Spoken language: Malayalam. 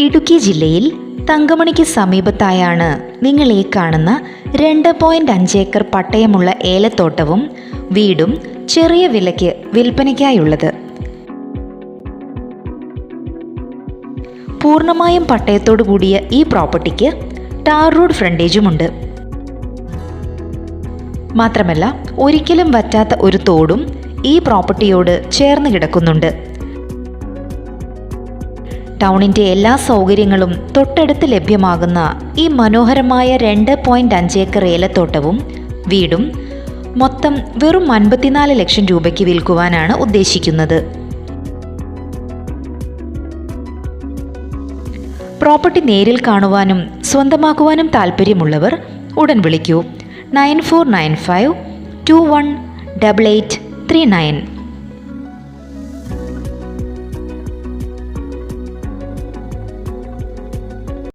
ഇടുക്കി ജില്ലയിൽ തങ്കമണിക്ക് സമീപത്തായാണ് നിങ്ങൾ ഈ കാണുന്ന രണ്ട് പോയിന്റ് അഞ്ച് ഏക്കർ പട്ടയമുള്ള ഏലത്തോട്ടവും വീടും ചെറിയ വിലയ്ക്ക് വിൽപ്പനയ്ക്കായുള്ളത്. പൂർണമായും പട്ടയത്തോടു കൂടിയ ഈ പ്രോപ്പർട്ടിക്ക് ടാർ റോഡ് ഫ്രണ്ടേജുമുണ്ട്. മാത്രമല്ല ഒരിക്കലും വറ്റാത്ത ഒരു തോടും ഈ പ്രോപ്പർട്ടിയോട് ചേർന്ന് കിടക്കുന്നുണ്ട്. ടൗണിന്റെ എല്ലാ സൗകര്യങ്ങളും തൊട്ടടുത്ത് ലഭ്യമാകുന്ന ഈ മനോഹരമായ രണ്ട് പോയിന്റ് അഞ്ച് ഏക്കർ ഏലത്തോട്ടവും വീടും മൊത്തം വെറും അൻപത്തിനാല് ലക്ഷം രൂപയ്ക്ക് വിൽക്കുവാനാണ് ഉദ്ദേശിക്കുന്നത്. പ്രോപ്പർട്ടി നേരിൽ കാണുവാനും സ്വന്തമാക്കുവാനും താല്പര്യമുള്ളവർ ഉടൻ വിളിക്കൂ. Nine four nine five two one double eight three nine.